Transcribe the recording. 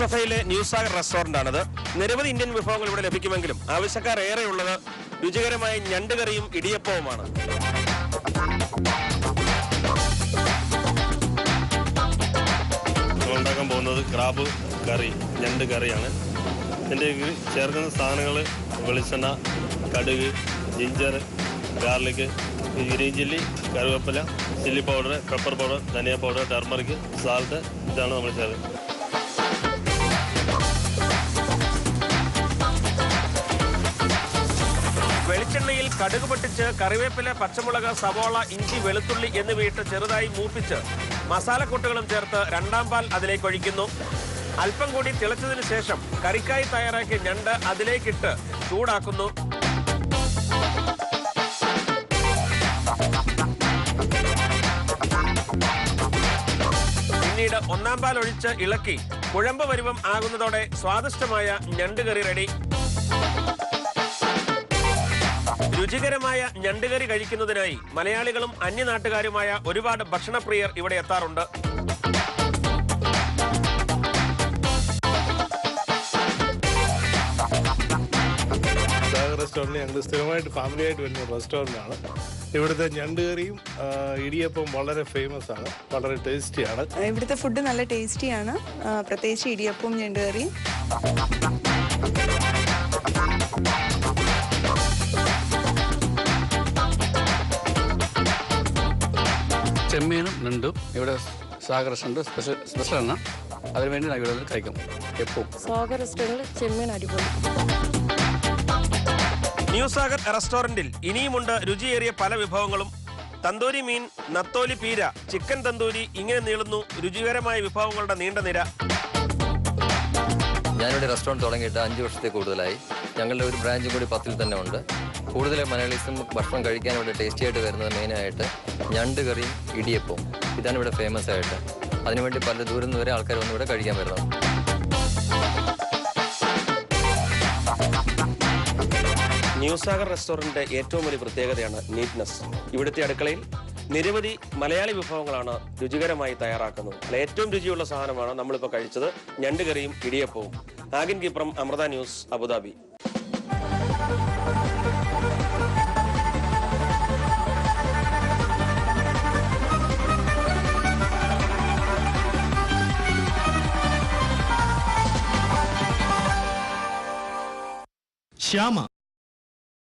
മുസഫയിലെ ന്യൂസാഗർ restaurant ആണിത് നിരവധി Indian വിഭവങ്ങൾ ഇവിടെ ലഭിക്കുമെങ്കിലും ആവശ്യക്കാർ ഏറെയുള്ളത് രുചികരമായ ഞണ്ടുകറിയും ഇടിയപ്പവുമാണ്. ഉണ്ടാക്കാൻ പോകുന്നത് ക്രാബ് കറി ഞണ്ട് കറിയാണ്. ഇതിന്റെ ചേർക്കുന്ന സാധനങ്ങൾ വെളിച്ചെണ്ണ കടുക് ജിഞ്ചർ ഗാർലിക് ഗ്രീൻ ചില്ലി കറിവേപ്പില ചില്ലി പൗഡർ പെപ്പർ പൗഡർ ധനിയ പൗഡർ ടർമറിക് സാൾട്ട് ഇതാണ് നമ്മൾ ചേർക്കുന്നത്. കടുക് പൊട്ടിച്ച് കറിവേപ്പില പച്ചമുളക് സവോള ഇഞ്ചി വെളുത്തുള്ളി എന്നിവയിട്ട് ചെറുതായി മൂപ്പിച്ച് മസാലക്കൂട്ടുകളും ചേർത്ത് രണ്ടാം പാൽ അതിലേക്ക് ഒഴിക്കുന്നു. അല്പം കൂടി തിളച്ചതിന് ശേഷം കറിക്കായി തയ്യാറാക്കിയ ഞണ്ട് അതിലേക്കിട്ട് ചൂടാക്കുന്നു. പിന്നീട് ഒന്നാം പാൽ ഒഴിച്ച് ഇളക്കി കുഴമ്പ് പരുവം ആകുന്നതോടെ സ്വാദിഷ്ടമായ ഞണ്ട് കറി റെഡി. രുചികരമായ ഞണ്ടുകറി കഴിക്കുന്നതിനായി മലയാളികളും അന്യനാട്ടുകാരുമായ ഒരുപാട് ഭക്ഷണപ്രിയർ ഇവിടെ എത്താറുണ്ട്. റെസ്റ്റോറന്റ് ഞങ്ങൾ സ്ഥിരമായിട്ട് ഫാമിലി ആയിട്ട് വരുന്ന റെസ്റ്റോറന്റ് ആണ് ഇവിടുത്തെ ഞണ്ടുകറിയും ഇടിയപ്പം വളരെ ഫേമസ് ആണ് വളരെ ടേസ്റ്റിയാണ് ഇവിടുത്തെ ഫുഡ് നല്ല ടേസ്റ്റിയാണ് പ്രത്യേകിച്ച് ഇടിയപ്പവും ഞണ്ടുകറിയും. ചെമ്മീനും ഞണ്ടും ഇവിടെ സാഗർ റെസ്റ്റോറന്റ് സ്പെഷ്യൽ സ്പെഷ്യലാണ്. അതിനുവേണ്ടി ഞാൻ ഇവിടെ വന്ന് കഴിക്കും. എപ്പോഴും സാഗർ റെസ്റ്റോറന്റിൽ ചെമ്മീൻ അടിപൊളി. ന്യൂ സാഗർ റെസ്റ്റോറന്റിൽ ഇനിയുമുണ്ട് രുചിയേറിയ പല വിഭവങ്ങളും. തന്തൂരി മീൻ നത്തോലി പീര ചിക്കൻ തന്തൂരി ഇങ്ങനെ നീളുന്നു. രുചികരമായ വിഭവങ്ങളുടെ നീണ്ട നിര. ഞാനിവിടെ റെസ്റ്റോറന്റ് തുടങ്ങിയിട്ട് അഞ്ച് വർഷത്തെ കൂടുതലായി. ഞങ്ങളുടെ ഒരു ബ്രാഞ്ചും കൂടി പത്തിൽ തന്നെ ഉണ്ട്. കൂടുതൽ മലയാളീസും ഭക്ഷണം കഴിക്കാൻ ഇവിടെ ടേസ്റ്റി ആയിട്ട് വരുന്നത് മെയിനായിട്ട് ഞണ്ട് കറിയും ഇടിയപ്പവും. ഇതാണ് ഇവിടെ ഫേമസ് ആയിട്ട്. അതിനുവേണ്ടി പല ദൂരം വരെ ആൾക്കാർ വന്ന് ഇവിടെ കഴിക്കാൻ വരുന്നത്. ന്യൂസാഗർ സാഗർ റെസ്റ്റോറന്റിന്റെ ഏറ്റവും വലിയ പ്രത്യേകതയാണ് നീറ്റ്നെസ് ഇവിടുത്തെ അടുക്കളയിൽ നിരവധി മലയാളി വിഭവങ്ങളാണ് രുചികരമായി തയ്യാറാക്കുന്നത്. അല്ല ഏറ്റവും രുചിയുള്ള സാധനമാണ് നമ്മളിപ്പോൾ കഴിച്ചത് ഞണ്ട് കറിയും ഇടിയപ്പവും. ആഗിൻ കിപ്രം അമൃത ന്യൂസ് അബുദാബി. 瞎吗